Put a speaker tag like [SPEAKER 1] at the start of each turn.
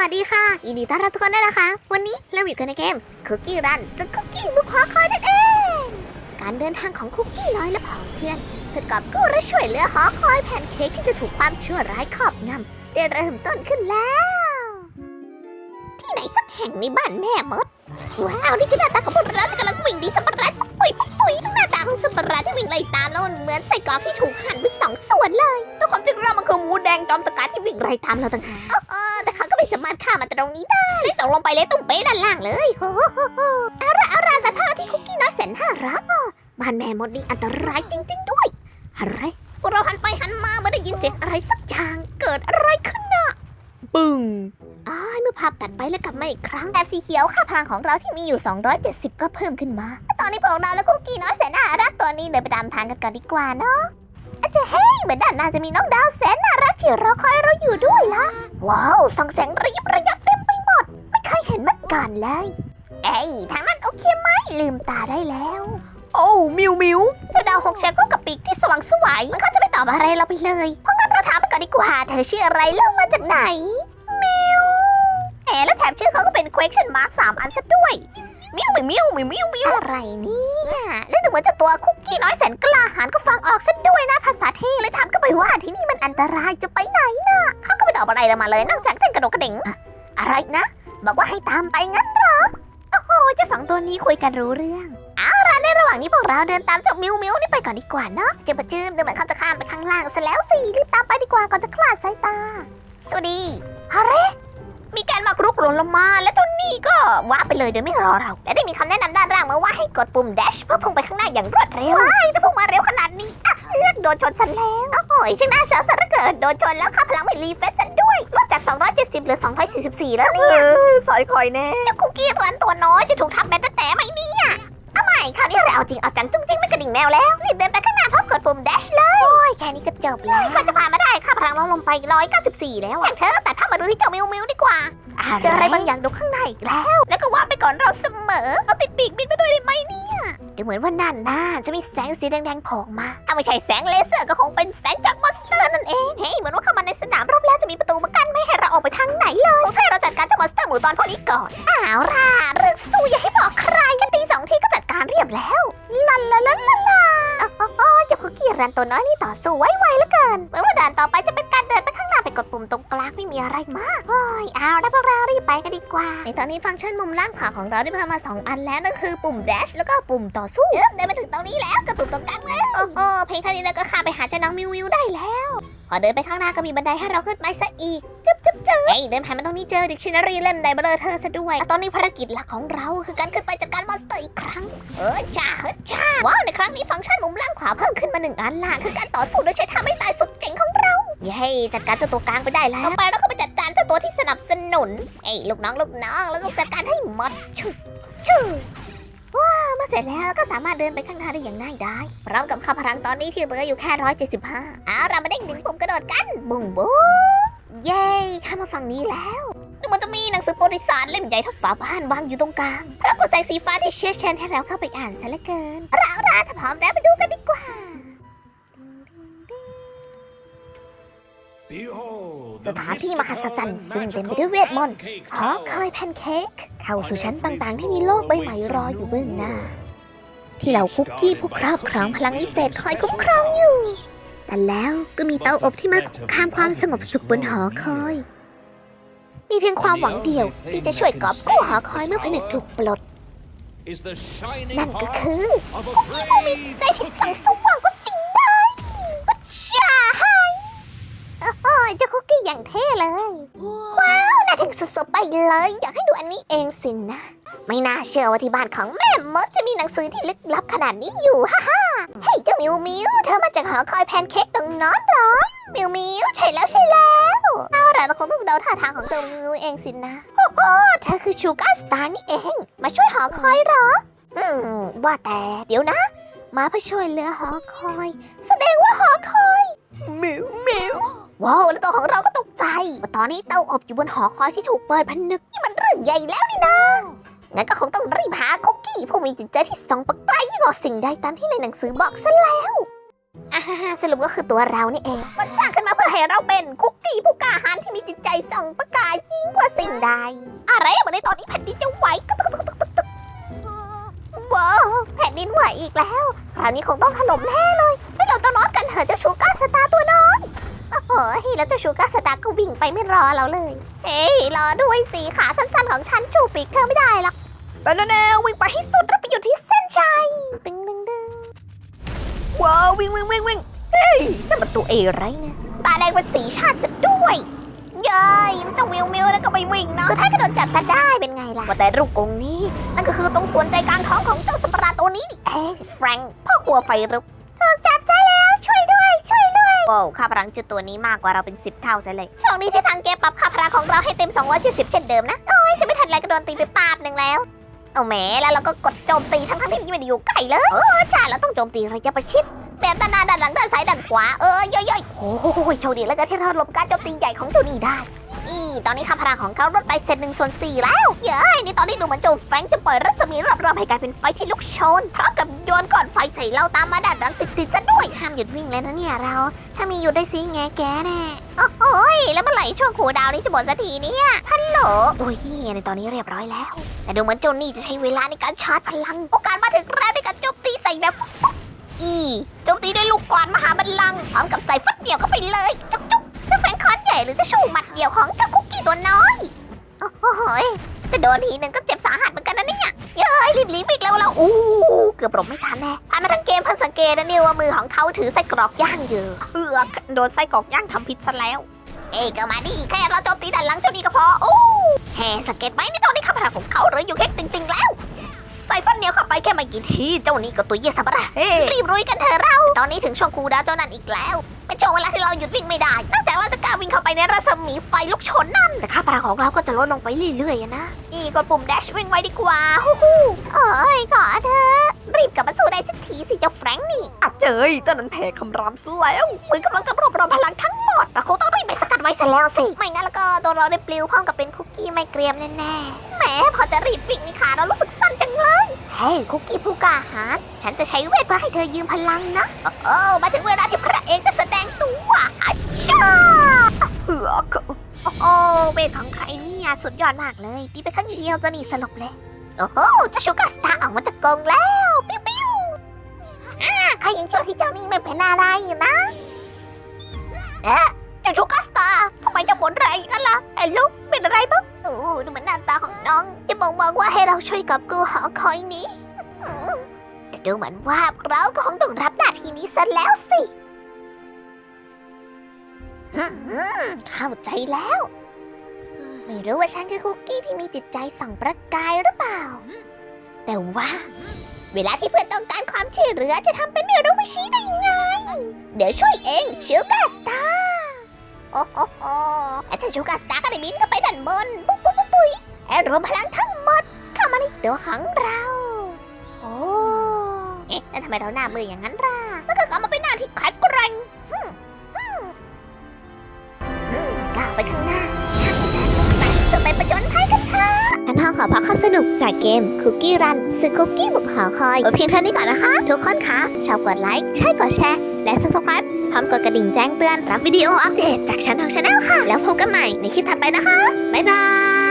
[SPEAKER 1] วัสดีค่ะยินดีต้อนรับทุกคนด้วยนะคะ วันนี้เราอยู่กันในเกมคุกกี้รันซึ่งคุกกี้บุกหอคอยนั่นเอง การเดินทางของคุกกี้น้อยและผองเพื่อนเพื่อกอบกู้และช่วยเหลือหอคอยแพนเค้กที่จะถูกความชั่วร้ายครอบงำได้เริ่มต้นขึ้นแล้ว ที่ไหนสักแห่งในบ้านแม่มด ว้าว นี่คือหน้าตาของพวกเราที่กำลังวิ่งดีสัมปะรดปุ๊บปุ๋ ยปุ๊บปุ๋ยซึ่งหน้าตาของสัมปะรดที่วิ่งไล่ตามแล้วมันเหมือนไส้กรอกที่ถูกหั่นเป็นสองส่วนเลยแต่ความจริงแล้วมันคือหมูแดงจอมตะการที่วิ่งไล่ตามเราต่างหากเออเออแต่เขาก็ไม่สามารถข้ามมาตรงนี้ได้เลยตกลงไปเลยตุ้มเป๊ะด้านล่างเลยโอ้โหเอาละเอาละแต่ท่าที่คุกกี้น้อยแสนน่ารักอะบ้านแม่มดนี่อันตรายจริง ๆ ด้วยอะไรพวกเราหันไปหันมาไม่ได้ยินเสียงอะไรสักอย่างเกิดอะไรขึ้นน่ะ
[SPEAKER 2] ปึ้ง
[SPEAKER 1] อ้ายเมื่อภาพตัดไปแล้วกลับมาอีกครั้งแถบสีเขียวค่าพลังของเราที่มีอยู่ 270 ก็เพิ่มขึ้นมา และตอนนี้พวกเราและคุกกี้น้อยแสนน่ารักตัวนี้เดินไปตามทางกันก่อนดีกว่าเนาะอาจจะเฮ้ยเหมือนด้านหน้าจะมีน้องดาวแสนน่ารักที่รอคอยเราอยู่ด้วยละว้าวส่องแสงระยิบระยับเต็มไปหมด ไม่เคยเห็นมาก่อนเลย เอ้ยทางนั้นโอเคไหมลืมตาได้แล้ว
[SPEAKER 2] โอ้มิวมิว
[SPEAKER 1] เจ้าดาวหกแฉกพร้อมกับปีกที่สว่างไสวยมันเขาจะไม่ตอบอะไรเราไปเลยเพราะงั้นเราถามไปก่อนดีกว่าเธอชื่ออะไรแล้วมาจากไหนมิวแหมแล้วแถมชื่อเขาก็เป็น question mark สามอันซะด้วย มิวมิวมิวมิวมิวมิวอะไรเนี่ยแล้วดูเหมือนเจ้าตัวคุกกี้น้อยแสนกล้าหาญก็ฟังออกซะด้วยนะภาษาเทเลยถามก็ไปว่าที่นี่มันอันตรายจะไปไหนน่ะเขาก็ไม่ตอบอะไรเรามาเลย นอกจากเต้นกระโดดกระเด่งอะอะไรนะ บอกว่าให้ตามไปงั้นเหรอโอ้โหเจ้าสองตัวนี้คุยกันรู้เรื่องเอาล่ะในระหว่างนี้พวกเราเดินตามเจ้ามิวมิวนี่ไปก่อนดีกว่าเนาะจืบปะจืบดูเหมือนเขาจะข้ามไปข้างล่างซะแล้วสิรีบตามไปดีกว่าก่อนจะคลาดสายตาสวัสดีฮาเร หล่นลงมา และเจ้านี่ก็ว้าไปเลยโดยไม่รอเรา และได้มีคำแนะนำด้านล่างมาว่าให้กดปุ่ม dash เพื่อพุ่งไปข้างหน้าอย่างรวดเร็วใช่แต่พุ่งมาเร็วขนาดนี้อะเอื้อกโดนชนซะแล้ว โอ้โหช่างน่าเสียวซะเหลือเกินโดนชนแล้วค่าพลังไม่รีเฟซซะด้วยลดจาก 270เหลือ 244 แล้วเนี่ย
[SPEAKER 2] เออสอยคอยแน่
[SPEAKER 1] เจ้าคุกกี้รันตัวน้อยจะถูกทับแบนแต่แต่ไหมเนี่ยเอาใหม่คราวนี้เราเอาจริงเอาจังจุ้งจิ้งไม่กระดิ่งแมวแล้วรีบเดินไปข้างหน้าพร้อมกดปุ่ม dash เลยโอ้ยแค่นี้ก็จบแล้วกว่าจะผ่านมาได้ค่าพลังลดลงไป 194 แล้วอย่างเธอแต่ถ้ามา ดูที่เจ้ามิวมิวดีกว่าเจออะไรบางอย่างดูข้างในอีกแล้ว แล้วก็ว่าไปก่อนเราเสมอเอาติดปีกบินไปด้วยได้ไหมเนี่ยดูเหมือนว่านั่นน่าจะมีแสงสีแดงๆโผล่ออกมาถ้าไม่ใช่แสงเลเซอร์ก็คงเป็นแสงจากมอนสเตอร์นั่นเองเฮ้ยเหมือนว่าเข้ามาในสนามรบแล้วจะมีประตูมากั้นไม่ให้เราออกไปทางไหนเลยคงใช่เราจัดการเจ้ามอนสเตอร์หมู่ตอนพวกนี้ก่อนอ้าวล่ะเรื่องสู้อย่าให้บอกใครกันตีสองทีก็จัดการเรียบแล้วลาลาลาลาลาโอ้โหโอ้เจ้าคุกกี้รันตัวน้อยนี่ต่อสู้ไว ยเอาละพวกเรารีบไปกันดีกว่า ในตอนนี้ฟังก์ชันมุมล่างขวาของเราได้เพิ่มมา 2 อันแล้วนั่นคือปุ่ม dash แล้วก็ปุ่มต่อสู้เอ๊ะได้มาถึงตรงนี้แล้วกับปุ่มตรงกลางแล้วโอ้โหเพลงเท่านี้เราก็ข้ามไปหาเจ้าน้องมิวมิวได้แล้ว พอเดินไปข้างหน้าก็มีบันไดให้เราขึ้นไปซะอีกจึ๊บจึ๊บจึ๊บเฮ้ยเดินผ่านมาตรงนี้เจอดิกชันนารีเล่มไดเบลเธอซะด้วยแล้วตอนนี้ภารกิจหลักของเราคือการขึ้นไปจัดการมอนสเตอร์อีกครั้ง เออจ้าเฮ้ยจ้าว้าวในครั้งนี้ฟังก์ชันมุมล่างขวาเพิ่มขึ้นมาหนึ่งอันล่ะคือการต่อสู้โดยใช้ท่าไม่ตายสุดเจ๋งของเราเย้จัดการเจ้าตัวกลางไปได้แล้วต่อไปเราก็ไปจัดการเจ้า ตัวที่สนับสนุนเอ้ลูกน้องลูกน้องแล้วก็จัดการให้หมดชุบชุบว้ามื่อเสร็จแล้วก็สามารถเดินไปข้างหน้าได้อย่างง่ายดายพร้อมกับค่าพลังตอนนี้ที่เหลืออยู่แค่ร้อยเจ็ดสิบห้าเอาเรามาเด้งดึงปุ่มกระโดดกัน บุ้งบุ้งเย้ข้ามาฝั่งนี้แล้วดูเหมันจะมีหนังสือประวัติศาสตร์เล่มใหญ่ทับฝาบ้านวางอยู่ตรงกลางพร้อมกับแสงสีฟ้าที่เชี่ยวชาญให้เราเข้าไปอ่านซะเหลือเกินเราราถ้าพร้อมแล้วไปดูกันดีกว่า
[SPEAKER 3] สถานที่มหัศจรรย์ซึ่งเต็มไปด้วยเวทมนต์
[SPEAKER 1] หอคอยแพนเค้กเข้าสู่ชั้นต่างๆ ที่มีโลกใบใหม่รออยู่เบื้องหน้า ที่เราคุกกี้ผู้ครอบครองพลังวิเศษคอยคุ้มครองอยู่ แต่แล้วก็มีเตาอบที่มาคุกคามความสงบสุขบนหอคอย มีเพียงความหวังเดียวที่จะช่วยกอบกู้หอคอยเมื่อผนึกถูกปลด นั่นก็คือคุกกี้ผู้มีจิตใจที่ส่องสว่างกว่าสิ่งใดอุจฉาให้โอ้ยเจ้าคุกกี้อย่างเท่เลย ว้าว น่าทึ่งสุดๆไปเลย อยากให้ดูอันนี้เองสินะ ไม่น่าเชื่อว่าที่บ้านของแม่มดจะมีหนังสือที่ลึกลับขนาดนี้อยู่ฮ่าฮ่าเฮ้ยเจ้ามิวมิวเธอมาจากหอคอยแพนเค้กตรงนั้นเหรอ มิวมิวใช่แล้วใช่แล้วเอาล่ะเราคงต้องเดาท่าทางของเจ้ามิวมิวเองสินะโอ้โหเธอคือชูการ์สตาร์นี่เอง มาช่วยหอคอยเหรออืมว่าแต่เดี๋ยวนะ มาเพื่อช่วยเหลือหอคอย แสดงว่าหอคอย
[SPEAKER 2] มิวมิว
[SPEAKER 1] ว้าวแล้วตัวของเราก็ตกใจว่าตอนนี้เตาอบอยู่บนหอคอยที่ถูกเปิดผนึกนี่มันเรื่องใหญ่แล้วนี่นะ งั้นก็คงต้องรีบหาคุกกี้ผู้มีจิตใจที่ส่องประกายยิ่งกว่าสิ่งใดตามที่ในหนังสือบอกซะแล้วอะสรุปก็คือตัวเรานี่เองมันสร้างขึ้นมาเพื่อให้เราเป็นคุกกี้ผู้กล้าหาญที่มีจิตใจส่องประกายยิ่งกว่าสิ่งใด อะไรเหมือนในตอนนี้แผ่นดินจะไหวกึกกึกกึกกึกกึกกึกว้าวแผ่นดินไหวอีกแล้ว คราวนี้คงต้องถล่มแน่เลยไม่เราต้องรอดกันเถอะเจ้าชูการ์สตาร์ตัวน้อยโอ้โหแล้วเจ้าชูการ์สตาร์ก็วิ่งไปไม่รอเราเลย เฮ้ยรอด้วยสีขาสั้นๆของฉันจูปีกเธอไม่ได้หรอก
[SPEAKER 2] ไปแล้วแนววิ่งไปให้สุด
[SPEAKER 1] เราไปอยู่ที่เส้นชัยดึงดึงดึง
[SPEAKER 2] ว้าววิ่งวิ่งวิ่งวิ่งเฮ้ย
[SPEAKER 1] นั่นมันตัวเอไรนี่ยตาแดงเป็นสีชาติซะด้วยเย้ยแล้วจ้าวิวมิวแล้วก็ไปวิ่งเนาะคือถ้ากระโดดจับซะได้เป็นไงล่ะว่าแต่รูปกงนี้ นั่นก็คือตรงส่วนใจกลางท้องของเจ้าสัปราตัวนี้นี่เองแฟรงค์พ่อหัวไฟรุกถูกจับซะแล้วช่วยด้วย ช่วยด้วยโอ้ค่าพลังจุดตัวนี้มากกว่าเราเป็น 10 เท่าซะเลยช่วงนี้ที่ทางเกมปรับค่าพลังของเราให้เต็ม 270 เช่นเดิมนะโอ้ยจะไม่ทันไรก็โดนตีไปปาบหนึ่งแล้ว เอาแหมแล้วเราก็กดโจมตีทั้งทั้งๆที่ไม่ได้อยู่ใกล้เลยเออใช่เราต้องโจมตีระยะประชิดแบบด้านหน้าด้านหลังด้านซ้ายด้านขวาเออย่อยๆโอ้โหโชคดีแล้วก็ที่เราหลบการโจมตีใหญ่ของเจ้านี่ได้ อีตอนนี้ค่าพลังของเขาลดไปเศษหนึ่งส่วนสี่แล้ว เย้ยนี่ตอนนี้ดูเหมือนโจแฟงจะปล่อยรัศมีรอบๆให้กลายเป็นไฟที่ลุกโชนพร้อมกับโยนก้อนไฟใส่เราตามมาด้านหลังติดๆซะด้วยห้ามหยุดวิ่งเลยนะเนี่ยเรา ถ้ามีหยุดได้สิแงแกแน่โอ้โหยแล้วเมื่อไหร่ช่วงคูดาวนี้จะหมดสักทีเนี่ยฮัลโหลโอ้ยในตอนนี้เรียบร้อยแล้ว แต่ดูเหมือนเจ้านี่จะใช้เวลาในการชาร์จพลัง โอกาสมาถึงแล้วในการโจมตีใส่แบบอีโจมตีด้วยลูกกลอนมหาบัลลังก์พร้อมกับใส่ฟัดเดี่ยวเข้าไปเลยจ แฟนคอนใหญ่หรือจะชูหมัดเดี่ยวของเจ้าคุกกี้ตัวน้อย โอ้โหยแต่โดนทีหนึ่งก็เจ็บสาหัสเหมือนกันนะเนี่ยเย้ยรีบหลีบอีกแล้วเราอู้เกือบหลบไม่ทันแน่ผ่านมาทั้งเกมเพิ่งสังเกตนะเนี่ยว่ามือของเขาถือไส้กรอกย่างอยู่
[SPEAKER 2] เอือกโดนไส้กรอกย่างทำพิษซะแล้ว
[SPEAKER 1] เอ้ยก็มาดิแค่เราโจมตีด้านหลังเจ้านี่ก็พอโอ้แฮ่สังเกตไหมในตอนนี้ข้าพเจ้าของเขาเหลยอยู่แค่ติงๆแล้ว ใส่ฟันเหนียวเข้าไปแค่ไม่กี่ทีเจ้านี่ก็ตัวเยี่ยสับปะระ
[SPEAKER 2] เฮ้ย
[SPEAKER 1] รีบรุยกันเถอะเรา ตอนนี้ถึงช่วงคูลดาวน์เจ้านั่นอีกแล้ว เป็นช่วงเวลาที่เราหยุดวิ่งไม่ได้ นอกจากเราจะกล้าวิ่งเข้าไปในรัศมีไฟลุกชนนั่น แต่ค่าพลังของเราก็จะลดลงไปเรื่อยๆอะนะ อีกดปุ่มแดชวิ่งไว้ดีกว่าฮู้ฮู้เอ้ยขอเถอะ รีบกลับมาสู้ได้สักทีสิเจ้าแฟรงค์นี่
[SPEAKER 2] อัดเจยเจ้านั้นแพ้คำรามซะแล้ว
[SPEAKER 1] เหมือนกำลังจะรวบรวมพลังทั้งหมดเราคงต้องรีบไปสกัดไว้ซะแล้วสิ ไม่งั้นแล้วก็ตัวเราได้ปลิวพร้อมกับเป็นคุกกี้ไม่เกรียมแน่ๆแหมพอจะรีบวิ่งนี่ขาเรารู้สึกสั่นจังเลย เฮ้ยคุกกี้ผู้กล้าหาญฉันจะใช้เวทเพื่อให้เธอยืมพลังนะโอ้มาถึงเวลาที่พระเอกจะแสดงตัวอาชา
[SPEAKER 2] เอือก
[SPEAKER 1] โอ้เวทของใครเนี่ยสุดยอดมากเลยตีไปครั้งเดียวจะหนีสลบเลยโอ้โหเจะชูการ์สตาร์ออกมาจากกรงแล้วปิ้วปิ้วอ่าใคร ยังช่วยที่เจ้านี่ไม่เป็นอะไรอยู่นะ เอ๊ะเจ้าชูการ์สตาทำไมจะบ่นแรงอย่างนั้นล่ะเอ้ลูกเป็นอะไรบ้างโอ้ดูเหมือนหน้าตาของน้องจะบอกบอกว่าให้เราช่วยกับกูหอคอยนี้แต่ดูเหมือนว่าเราก็คงต้องรับหน้าที่นี้ซะแล้วสิเข้าใจแล้ว ไม่รู้ว่าฉันคือคุกกี้ที่มีจิตใจสั่งประกายหรือเปล่า แต่ว่า เวลาที่เพื่อนต้องการความช่วยเหลือจะทำเป็นไม่รู้ไม่ชี้ได้ยังไง เดี๋ยวช่วยเองชิลกาสตาร์โอ้โหโอ้และถ้าชิลกาสตาร์ก็ได้บินเข้าไปด้านบนปุ๊บปุ๊บปุ๊บปุ๊ยและรวมพลังทั้งหมดเข้ามาในตัวของเรา โอ้เอ๊ะแล้วทำไมเราหน้ามืออย่างนั้นล่ะก็กลับมาเป็นหน้าที่แข็งแกร่งฮึ่มฮึ่มฮึ่มก้าวไปข้างหน้า อันห้องขอพักความสนุกจากเกมคุกกี้รันซึ่งคุกกี้บุกหอคอยเพียงเท่านี้ก่อนนะคะ ทุกคนคะชอบกดไลค์ใช่กดแชร์ และ subscribe พร้อมกดกระดิ่งแจ้งเตือนรับวิดีโออัปเดตจากช่องทางชาแนลค่ะ แล้วพบกันใหม่ในคลิปถัดไปนะคะ บ๊ายบาย